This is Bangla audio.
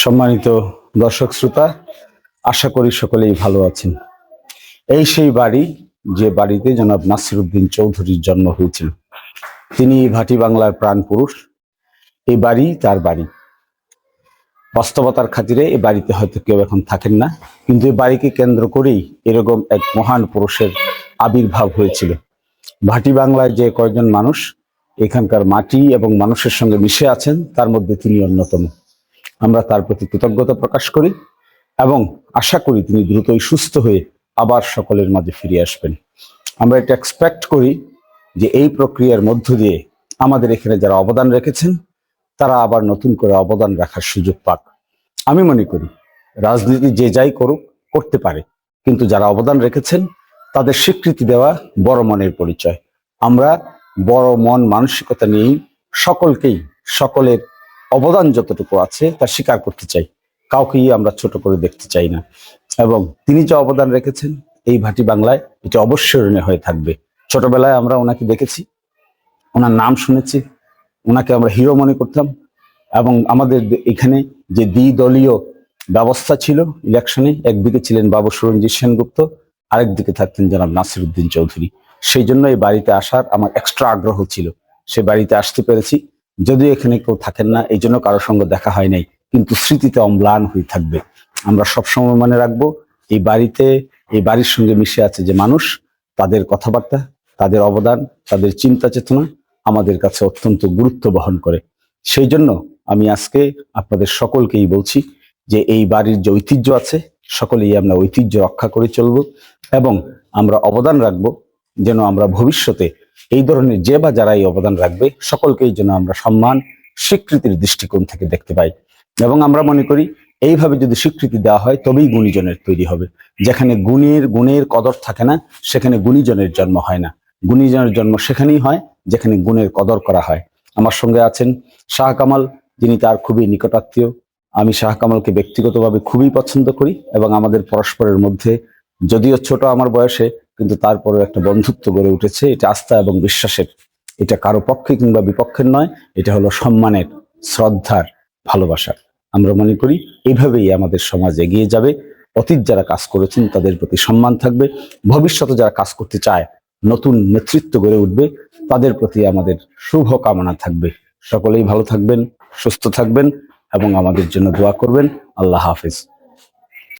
সম্মানিত দর্শক শ্রোতা, আশা করি সকলেই ভালো আছেন। এই সেই বাড়ি, যে বাড়িতে জনাব নাসিরুদ্দিন চৌধুরীর জন্ম হয়েছিল। তিনি ভাটি বাংলার প্রাণ পুরুষ, এই বাড়ি তার বাড়ি। বাস্তবতার খাতিরে এই বাড়িতে হয়তো কেউ এখন থাকেন না, কিন্তু এই বাড়িকে কেন্দ্র করেই এরকম এক মহান পুরুষের আবির্ভাব হয়েছিল। ভাটি বাংলায় যে কয়জন মানুষ, এখানকার মাটি এবং মানুষের সঙ্গে মিশে আছেন, তার মধ্যে তিনি অন্যতম। আমরা তার প্রতি কৃতজ্ঞতা প্রকাশ করি এবং আশা করি তিনি দ্রুতই সুস্থ হয়ে আবার সকলের মাঝে ফিরে আসবেন। আমরা এটা এক্সপেক্ট করি যে এই প্রক্রিয়ার মধ্য দিয়ে আমাদের এখানে যারা অবদান রেখেছেন, তারা আবার নতুন করে অবদান রাখার সুযোগ পাক। আমি মনে করি, রাজনীতি যে যাই করুক, করতে পারে। কিন্তু যারা অবদান রেখেছেন, তাদের স্বীকৃতি দেওয়া বড় মনের পরিচয়। আমরা বড় মন মানসিকতা নিয়েই সকলকেই, সকলের অবদান যতটুকু আছে তা স্বীকার করতে চাই। কাউকেই আমরা ছোট করে দেখতে চাই না। এবং তিনি যে অবদান রেখেছেন এই ভাটি বাংলায়, এটি অবশ্যই হয়ে থাকবে। ছোটবেলায় আমরা ওনাকে দেখেছি, ওনার নাম শুনেছি, ওনাকে আমরা হিরো মনে করতাম এবং আমাদের এখানে যে দ্বিদলীয় ব্যবস্থা ছিল ইলেকশনে, একদিকে ছিলেন বাবু সুরঞ্জিত সেনগুপ্ত, আরেকদিকে থাকতেন জনাব নাসিরুদ্দিন চৌধুরী। সেই জন্য এই বাড়িতে আসার আমার এক্সট্রা আগ্রহ ছিল। সে বাড়িতে আসতে পেরেছি। যদিও এখানে কেউ থাকেন না, এই জন্য কারোর সঙ্গে দেখা হয় নাই, কিন্তু স্মৃতিতে অম্লান হয়ে থাকবে। আমরা সবসময় মনে রাখব, এই বাড়িতে, এই বাড়ির সঙ্গে মিশে আছে যে মানুষ, তাদের কথাবার্তা, তাদের অবদান, তাদের চিন্তা চেতনা আমাদের কাছে অত্যন্ত গুরুত্ব বহন করে। সেই জন্য আমি আজকে আপনাদের সকলকেই বলছি যে এই বাড়ির যে ঐতিহ্য আছে, সকলেই আমরা ঐতিহ্য রক্ষা করে চলব এবং আমরা অবদান রাখব যেন আমরা ভবিষ্যতে এই ধরনের যে বা যারা এই অবদান রাখবে, সকলকেই যেন আমরা সম্মান, স্বীকৃতির দৃষ্টিকোণ থেকে দেখতে পাই। এবং আমরা মনে করি, এইভাবে যদি স্বীকৃতি দেওয়া হয়, তবেই গুণীজনের তৈরি হবে। যেখানে গুণের গুণের কদর থাকে না, সেখানে গুণীজনের জন্ম হয় না। গুণীজনের জন্ম সেখানেই হয়, যেখানে গুণের কদর করা হয়। আমার সঙ্গে আছেন শাহ কামাল, যিনি তার খুবই নিকটাত্মীয়। আমি শাহ কামালকে ব্যক্তিগতভাবে খুবই পছন্দ করি এবং আমাদের পরস্পরের মধ্যে, যদিও ছোট আমার বয়সে কিন্তু তারপরে একটা বন্ধুত্ব গড়ে উঠেছে। এটা আস্থা এবং বিশ্বাসের, এটা কারও পক্ষে কিংবা বিপক্ষের নয়, এটা হলো সম্মানের, শ্রদ্ধার ভালোবাসার আমরা মনে করি এইভাবেই আমাদের সমাজ এগিয়ে যাবে। অতীত যারা কাজ করেছেন তাদের প্রতি সম্মান থাকবে। ভবিষ্যতে যারা কাজ করতে চায়, নতুন নেতৃত্ব গড়ে উঠবে, তাদের প্রতি আমাদের শুভ কামনা থাকবে। সকলেই ভালো থাকবেন, সুস্থ থাকবেন এবং আমাদের জন্য দোয়া করবেন। আল্লাহ হাফেজ।